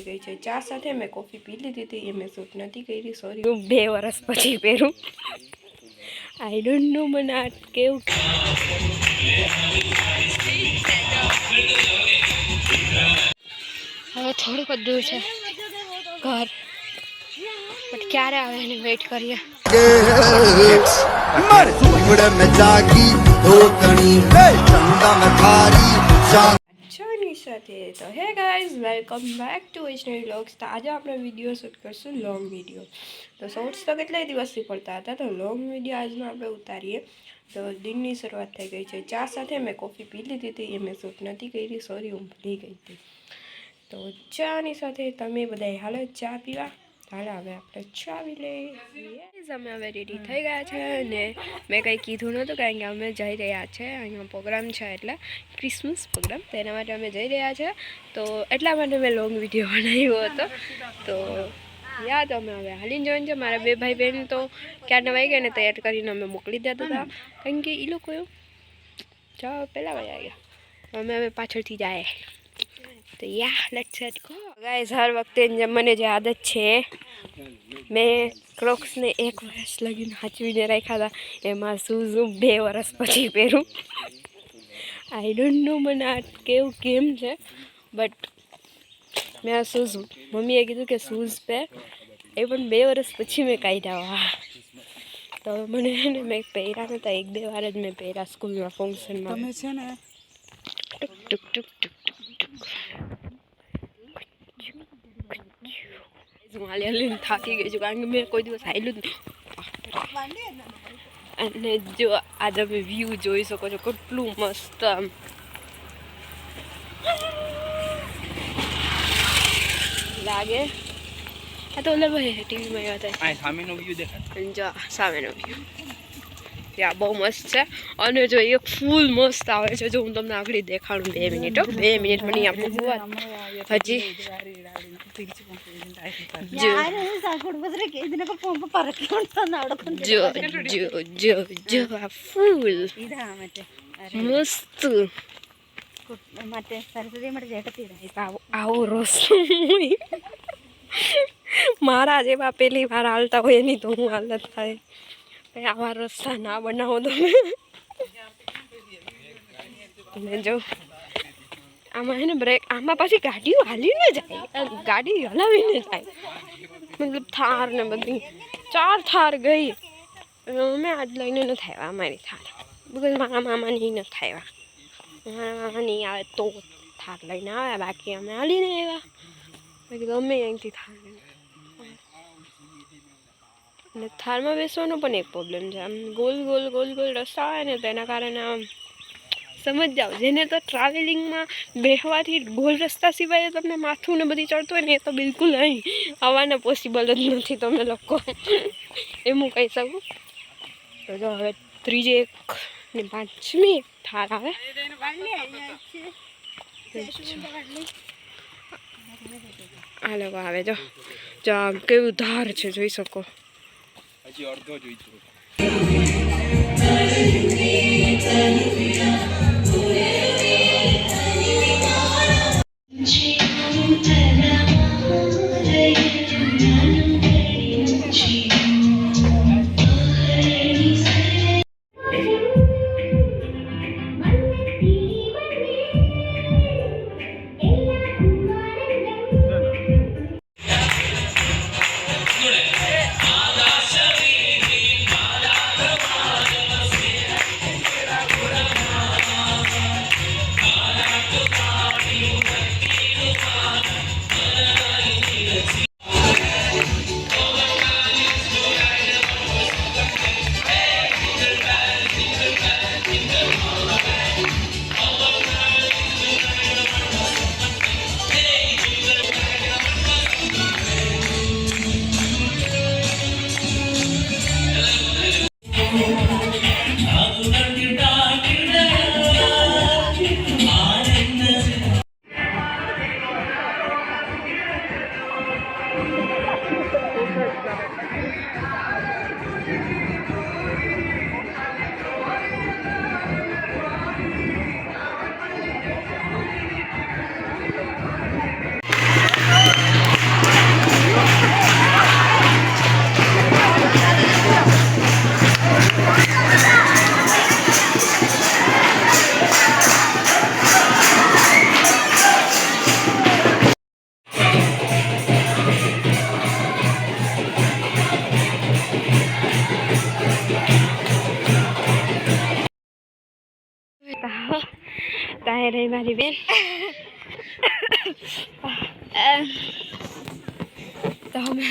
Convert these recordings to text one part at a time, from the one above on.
બની ગઈ છે. ચા સાથે મેં કોફી પી લીધી હતી એ મેં શૂટ નથી કરી સોરી હું બે વર્ષ પછી પહેરું. આઈ ડોન્ટ નો મને આ કેવું હવે થોડું બધું દૂર છે. ઘર. બટ ક્યારે આવે એની વેઇટ કરીએ. મર. મે જાગી ધોતણી મે ચંદા મે સાથે. તો hey guys welcome back to Vaishnavi vlogs તો આજે આપણે વીડિયો શૂટ કરશું લોંગ વીડિયો તો શોર્ટ્સ તો કેટલાય દિવસથી પડતા હતા, તો લોંગ વીડિયો આજનો આપણે ઉતારીએ. તો દિનની શરૂઆત થઈ ગઈ છે. ચા સાથે મેં કોફી પી લીધી હતી, એ મેં શૂટ નથી કરી સોરી હું ભૂલી ગઈ હતી. તો ચાની સાથે તમે બધા હાલો ચા પીવા. હાલો હવે આપણે ચા પી લઈએ અમે હવે રેડી થઈ ગયા છે અને મેં કંઈ કીધું નહોતું કારણ કે અમે જઈ રહ્યા છે. અહીંયા પ્રોગ્રામ છે એટલે ક્રિસમસ પ્રોગ્રામ તેના માટે અમે જઈ રહ્યા છે. તો એટલા માટે મેં લોંગ વીડિયો બનાવ્યો હતો. તો યાદ અમે હવે હાલીને જવાનું છે. મારા બે ભાઈ બહેન તો ક્યારના નવાઈ ગયા ને તૈયાર કરીને અમે મોકલી દેતા હતા. કારણ કે એ લોકો જાઓ પહેલાં વયા ગયા અમે હવે પાછળથી જાય. તો yeah let's set go guys હર વખતે જે મને જે આદત છે મેં ક્રોક્સને એક વર્ષ લગીને હાચવીને રાખ્યા હતા. એમાં શૂઝ હું બે વર્ષ પછી પહેરું. આઈ ડોન્ટ નો મને આ કેવું કેમ છે બટ મેં આ શૂઝ મમ્મીએ કીધું કે શૂઝ પહેર એ પણ બે વર્ષ પછી મેં કાઢ્યા. હા તો મને છે ને મેં પહેર્યા નતા. એક બે વાર જ મેં પહેર્યા સ્કૂલમાં ફંક્શનમાં તમે છે ને ટુક ટુક ટુક. હું હાલી હાલીને થાકી ગઈ છું કારણ કે મેં કોઈ દિવસ હાલ્યું જ નહીં. અને જો આ તમે વ્યૂ જોઈ શકો છો કેટલું મસ્ત આમ. લાગે? આ તો ઓલા ભાઈ ટીવીમાં આવ્યા હતા સામેનો વ્યૂ દેખાય. જો સામેનો વ્યૂ ત્યાં બહુ મસ્ત છે અને જો એક ફૂલ મસ્ત આવે છે જો હું તમને આગળ દેખાડું બે મિનિટ હો બે મિનિટ મને આપું હજી જો જો જો જો જો આ ફૂલ મસ્ત ಮತ್ತೆ ಸರಸ್ವತಿ ಮಠ ಜಗತ್ತಿದೆ આવો આવો રસ મારા જેવા પેલી વાર હાલતા હોય એની તો હું હાલત થાય કંઈ આવા રસ્તા ના બનાવો તમે. અને જો, આમાં હે ને બ્રેક, આમાં પાછી ગાડીઓ હાલીને જાય. ગાડી હલાવીને જાય. મતલબ થાર ને બધી. ચાર થાર ગઈ. અમે આજ લઈને નથી આવ્યા અમારી થાર. બિકોઝ મારા મામાની નથી આવ્યા મારા મામા નહીં આવે તો થાર લઈને આવે બાકી અમે હાલીને આવ્યા. બાકી તો અમે અહીંથી થાર અને થારમાં બેસવાનો પણ એક પ્રોબ્લેમ છે. આમ ગોલ ગોલ ગોલ ગોલ રસ્તા હોય ને તેના કારણે આમ સમજ જાઓ જેને તો ટ્રાવેલિંગમાં બેસવાથી ગોલ રસ્તા સિવાય તમને માથું ને બધી ચડતું હોય ને એ તો બિલકુલ અહીં આવવાના પોસિબલ જ નથી તમે લોકો. એમ હું કહી શકું. તો જો હવે ત્રીજી એક ને પાંચમી થાર આવે. આ લોકો આવે જો જો કેવું ધાર છે, જોઈ શકો. હજી અડધો જોઈશું રહી મારી બેન તો અમે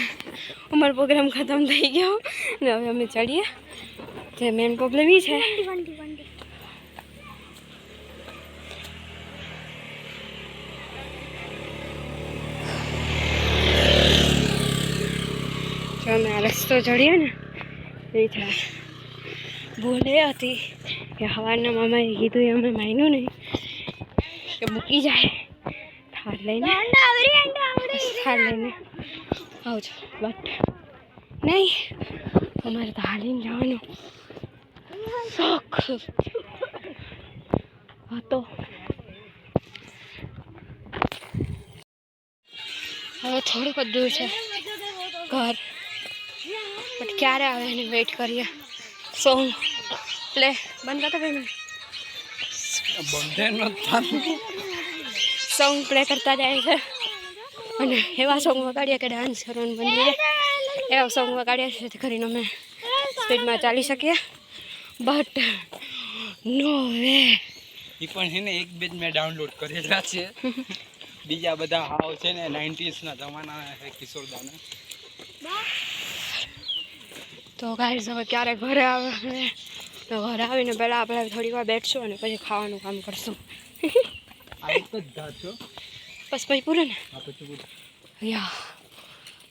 અમારો પ્રોગ્રામ ખતમ થઈ ગયો. ને હવે અમે ચડીએ. જે મેન પ્રોબ્લેમ એ છે. જો અમે આ રસ્તો ચડીએ ને એ થાય ભૂલ હતી કે હવારના મામાએ કીધું એ અમે માન્યું નહીં. કે મૂકી જાય. થાર લઈને. થાર લઈને. આવજો બટ નહીં. અમારે તો હાલીને જવાનું. શોખ. હતો હવે થોડુંક જ દૂર છે ઘર. બટ ક્યારે આવે એની વેઇટ કરીએ. સોંગ. પ્લે બંધ કરતો ભાઈ સોંગ પ્લે કરતા જાય છે. અને એવા સોંગ વગાડીએ કે ડાન્સ કરવાનું બંધ જાય. એવા સોંગ વગાડ્યા છે જેથી કરીને અમે સ્પીડમાં ચાલી શકીએ. બટ નો વે એ પણ છે ને એક બે જ મેં ડાઉનલોડ કરેલા છે. બીજા બધા હાવ છે ને નાઇન્ટીસના જમાના છે કિશોરદાના. તો ગાઈઝ હવે ક્યારે ઘરે આવે? તો ઘરે આવીને પહેલાં આપણે થોડી વાર બેઠશું અને પછી ખાવાનું કામ કરશું. બસ પછી પૂરું ને. યા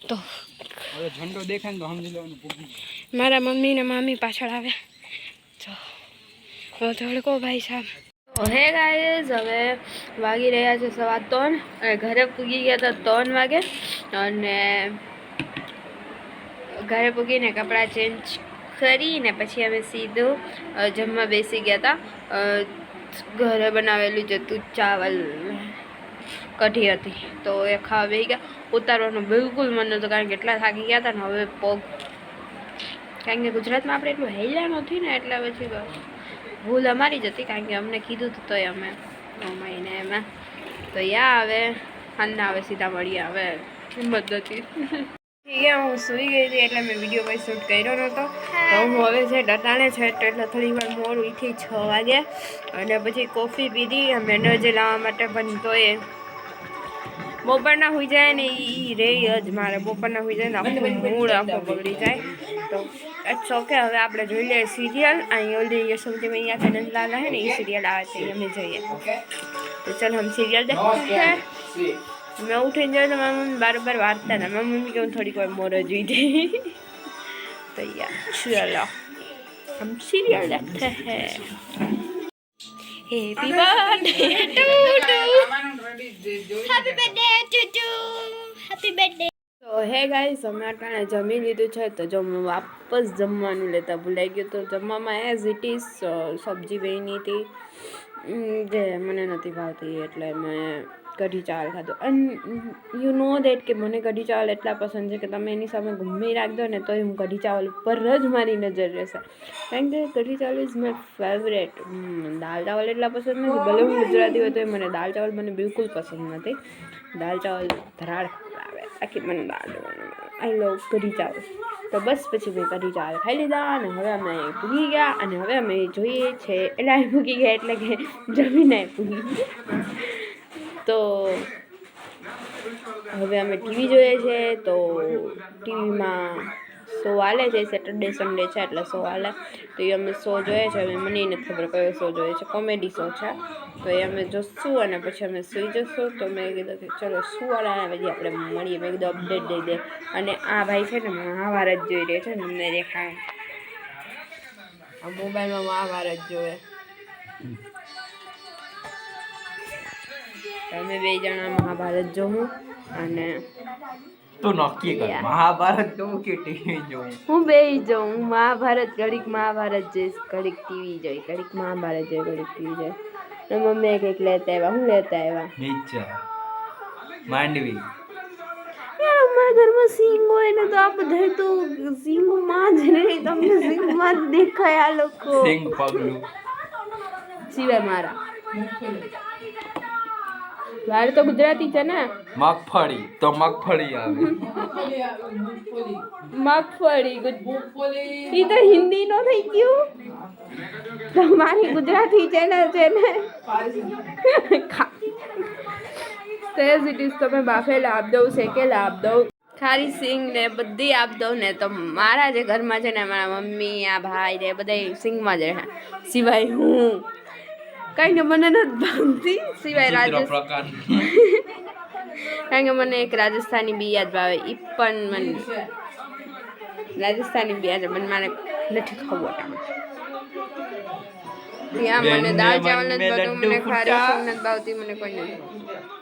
તો હવે ઝંડો દેખાય તો સમજી લેવાનું મારા મમ્મી ને મામી પાછળ આવે. તો ધડકો ભાઈ સાહેબ. હે ગાઈઝ હવે વાગી રહ્યા છે સવા ત્રણ અને ઘરે પૂગી ગયા હતા ત્રણ વાગે અને ઘરે પૂગીને કપડાં ચેન્જ કરીને પછી અમે સીધું જમવા બેસી ગયા હતા ઘરે બનાવેલું જ હતું ચાવલ. કઢી હતી. તો એ ખાવા બેસી ગયા. ઉતારવાનું બિલકુલ મન નહોતું કારણ કે એટલા થાકી ગયા હતા ને હવે પગ કારણ કે ગુજરાતમાં આપણે એટલું હેલ્યા નથી ને, એટલે પછી ભૂલ અમારી જ હતી, કારણ કે અમને કીધું હતું તોય અમે મહિને એમાં. તો યા હવે હાલના હવે સીધા મળીએ હવે હિંમત નથી. હું સૂઈ ગઈ હતી એટલે મેં વીડિયો કોઈ શૂટ કર્યો નહોતો. તો હું હવે છે ડટાણે છે એટલે થોડી વાર મોડ ઉઠી છ વાગે અને પછી કોફી પીધી અમે એનર્જી લાવવા માટે પણ તો એ બપોરના હોઈ જાય ને એ રે જ મારે બપોરના હોઈ જાય ને આખું મૂળ આખો બગડી જાય. તો ઇટ્સ ઓકે હવે આપણે જોઈ લઈએ સિરિયલ. અહીં ઓલરેડી યશોમતી મૈયા છે નંદલાલા હે ને એ સિરિયલ આવે છે અમે જઈએ. તો ચાલો હમ સિરિયલ દેખાય. મેં ઉઠીને જાય તો મારા મમ્મી બાર વાંચતા હતા મારા મમ્મી કેવું થોડીક વાર મોર જોઈ. દે તો ચલો. આમ સિરિયલ રાખતા હે. Happy birthday to to happy birthday to to happy birthday તો હે ગાય અમે અટાણે જમી લીધું છે. તો જો હું વાપસ જમવાનું લેતા ભૂલાઈ ગયો તો જમવામાં એઝ ઇટ ઇઝ સબ્જી બની હતી. જે મને નથી ભાવતી એટલે મેં કઢી ચાવલ ખાધું. એન્ડ યુ નો દેટ કે મને કઢી ચાવલ એટલા પસંદ છે કે તમે એની સામે ગમે રાખજો ને તોય હું કઢી ચાવલ ઉપર જ મારી નજર રહેશે. કારણ કે કઢી ચાવલ ઇઝ માય ફેવરેટ દાલ ચાવલ એટલા પસંદ નથી. ભલે હું ગુજરાતી હોય તો મને દાલ ચાવલ મને બિલકુલ પસંદ નથી. દાલ ચાવલ ધરાળ આવે આખી મને દાળ આઈ લવ કઢી ચાવલ. તો બસ પછી મેં કરી ચાવલ ખાઈ લીધા અને હવે અમે પૂગી ગયા અને હવે અમે જોઈએ છે, એટલે પૂગી ગયા એટલે કે જમીને ગયા. તો હવે અમે ટીવી જોઈએ છે, તો ટીવીમાં શો હાલે છે? સેટરડે સન્ડે છે એટલે સો હાલે. તો એ અમે શો જોઈએ છે. હવે મને નથી ખબર કયો શો જોઈએ છે. કોમેડી શો છે. તો એ અમે જોશું અને પછી અમે સૂઈ જશું. તો મેં કીધું કે ચલો શું વાળા પછી આપણે મળીએ. મેં કીધું અપડેટ દઈ દે. અને આ ભાઈ છે ને મહાભારત જોઈ રહ્યો છે ને અમને દેખાય. આ મોબાઈલમાં મહાભારત જોવે. તમે બે જણા મહાભારત જોવું અને તો નક્કી કર. મહાભારત જોઉં કે ટીવી જોઉં? હું બે જોઉં. હું મહાભારત ઘડીક મહાભારત જોઈશ ઘડીક ટીવી જોઈ ઘડીક મહાભારત જોઈ ઘડીક ટીવી જોઈ ને મમ્મીએ કંઈક લેતા આવ્યા. હું લેતા આવ્યા? નીચા. માંડવી. યાર અમારા ઘરમાં સિંગ હોય ને તો આ બધા તો સિંગમાં જ નહીં તમને સિંગમાં જ દેખાય આ લોકો. સિંગ પગલું. સિવાય મારા. મારે તો ગુજરાતી છે ને? મગફળી તો મગફળી આવે. મગફળી એ તો હિન્દી નો થઈ ગયું. તમારી ગુજરાતી ચેનલ છે ને. સેજ ઇટ ઇઝ તમે બાફેલા આપ દઉં શેકેલા આપ દઉં ખારી સિંગ ને બધી આપ દઉં ને તો મારા જે ઘરમાં છે ને મારા મમ્મી આ ભાઈ ને બધા સિંગમાં જ રહે. સિવાય હું. કઈ ને મને નથી ભાવતી સિવાય રાજસ્થાન કારણ કે મને એક રાજસ્થાની બી યાદ ભાવે એ પણ મને રાજસ્થાની બી યાદ મને મારે મને નથી ખબર ત્યાં મને દાળ ચાવલ નથી ભાવતું મને ખારી નથી ભાવતી મને કોઈ નથી.